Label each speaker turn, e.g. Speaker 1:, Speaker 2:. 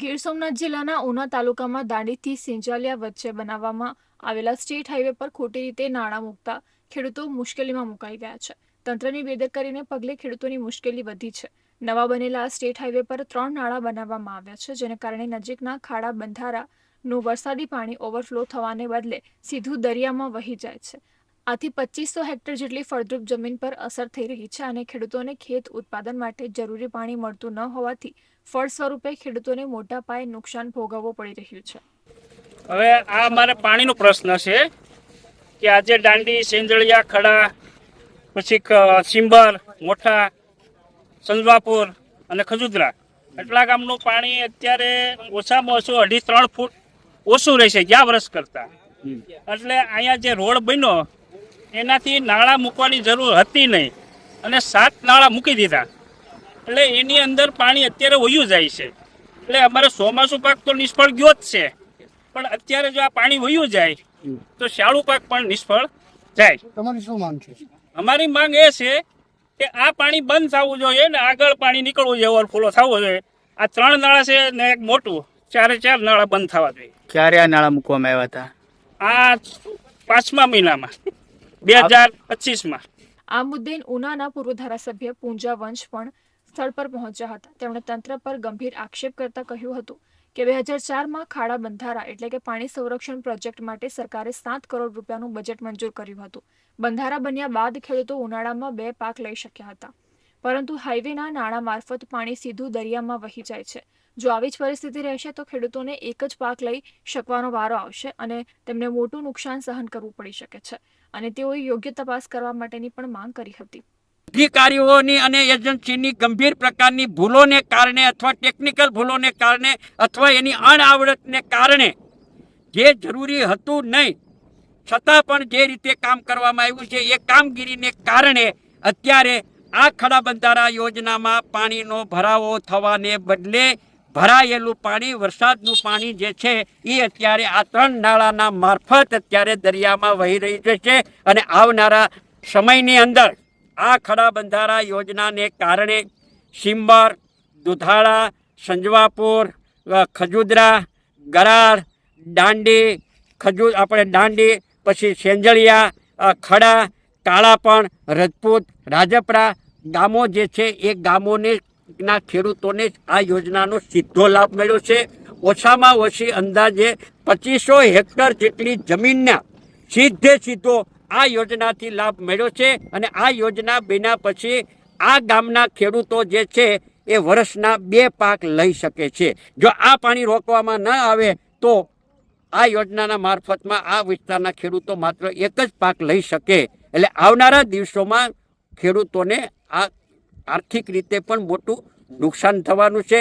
Speaker 1: ગીર સોમનાથ જિલ્લાના ઉના તાલુકામાં દાંડીથી સિંજાલિયા વચ્ચે બનાવવામાં આવેલા સ્ટેટ હાઈવે પર ખોટી રીતે નાણાં મૂકતા ખેડૂતો મુશ્કેલીમાં મુકાઈ ગયા છે. તંત્રની બેદરકારીને પગલે ખેડૂતોની મુશ્કેલી વધી છે. નવા બનેલા આ સ્ટેટ હાઈવે પર ત્રણ નાળા બનાવવામાં આવ્યા છે, જેને કારણે નજીકના ખાડા બંધારાનું વરસાદી પાણી ઓવરફ્લો થવાને બદલે સીધું દરિયામાં વહી જાય છે. આથી પચીસો હેક્ટર જેટલી ફળદ્રુપ જમીન પર અસર થઈ રહી છે અને ખેડૂતોને ખેત ઉત્પાદન માટે જરૂરી પાણી મળતું ન હોવાથી ફળ સ્વરૂપે ખેડૂતોને મોટા પાયે નુકસાન ભોગવવું પડી રહ્યું છે.
Speaker 2: હવે આ અમારે પાણીનો પ્રશ્ન છે કે આજે દાંડી સેંજળિયા ખડા પછી સિંબર મોઠા સંજવાપુર અને ખજુદરા. એટલા ગામનું પાણી અત્યારે ઓછામાં ઓછું અઢી ત્રણ ફૂટ ઓછું રહેશે ગયા વર્ષ કરતાં. એટલે અહીંયા જે રોડ બન્યો એનાથી નાળા મૂકવાની જરૂર હતી નહીં. અને સાત નાળા મૂકી દીધા. એટલે એની અંદર પાણી અત્યારે વયું જાય છે. એટલે અમારે ચોમાસું પાક તો નિષ્ફળ ગયો જ છે. પણ અત્યારે જો આ પાણી વયું જાય તો શાળુ પાક પણ નિષ્ફળ જાય.
Speaker 3: તમારી શું માંગ છે?
Speaker 2: અમારી માંગ એ છે કે આ પાણી બંધ થવું જોઈએ ને આગળ પાણી નીકળવું જોઈએ ઓવરફ્લો થવો જોઈએ. આ ત્રણ નાળા છે ને એક મોટું. ચારે ચાર નાળા બંધ થવા જોઈએ.
Speaker 4: ક્યારે આ નાળા મૂકવામાં આવ્યા હતા?
Speaker 2: આ પાંચમા મહિનામાં. બે હજાર પચીસમાં.
Speaker 1: આ મુદ્દે ઉનાના પૂર્વ ધારાસભ્ય પૂંજા વંશ પણ સ્થળ પર પહોંચ્યા હતા. તેમણે તંત્ર પર ગંભીર આક્ષેપ કરતા કહ્યું હતું કે બે હજાર ચારમાં ખાડા બંધારા એટલે કે પાણી સંરક્ષણ પ્રોજેક્ટ માટે સરકારે સાત કરોડ રૂપિયાનું બજેટ મંજૂર કર્યું હતું. બંધારા બન્યા બાદ ખેડૂતો ઉનાળામાં બે પાક લઈ શક્યા હતા. પરંતુ હાઈવેના નાણાં મારફત પાણી સીધું દરિયામાં વહી જાય છે. જો આવી જ પરિસ્થિતિ રહેશે તો ખેડૂતોને એક જ પાક લઈ શકવાનો વારો આવશે અને તેમને મોટું નુકસાન સહન કરવું પડી શકે છે. અને તેઓએ યોગ્ય તપાસ કરવા માટેની પણ માંગ કરી હતી.
Speaker 4: અધિકારીઓની અને એજન્સીની ગંભીર પ્રકારની ભૂલોને કારણે અથવા ટેકનિકલ ભૂલોને કારણે અથવા એની અણઆવડતને કારણે જે જરૂરી હતું નહીં, છતાં પણ જે રીતે કામ કરવામાં આવ્યું છે, એ કામગીરીને કારણે અત્યારે આ ખડા બંધારા યોજનામાં પાણીનો ભરાવો થવાને બદલે ભરાયેલું પાણી, વરસાદનું પાણી જે છે એ અત્યારે આ ત્રણ નાળાના મારફત અત્યારે દરિયામાં વહી રહી છે અને આવનારા સમયની અંદર આ ખડા બંધારા યોજનાને કારણે સિંબર, દુધાળા, સંજવાપુર ખજુદરા, ગરાળ, દાંડી, ખજુ, આપણે દાંડી, પછી સેંજળિયા ખડા, કાળાપણ, રજપૂત, રાજપરા ગામો જે છે, એ ગામોને ના ખેડૂતોને આ યોજનાનો સીધો લાભ મળ્યો છે. ઓછામાં ઓછી અંદાજે પચીસો હેક્ટર જેટલી જમીનના સીધે સીધો આ યોજનાથી લાભ મળ્યો છે અને આ યોજના બન્યા પછી આ ગામના ખેડૂતો જે છે એ વર્ષના બે પાક લઈ શકે છે. જો આ પાણી રોકવામાં ન આવે તો આ યોજનાના મારફતમાં આ વિસ્તારના ખેડૂતો માત્ર એક જ પાક લઈ શકે. એટલે આવનારા દિવસોમાં ખેડૂતોને આ આર્થિક રીતે પણ મોટું નુકસાન થવાનું છે.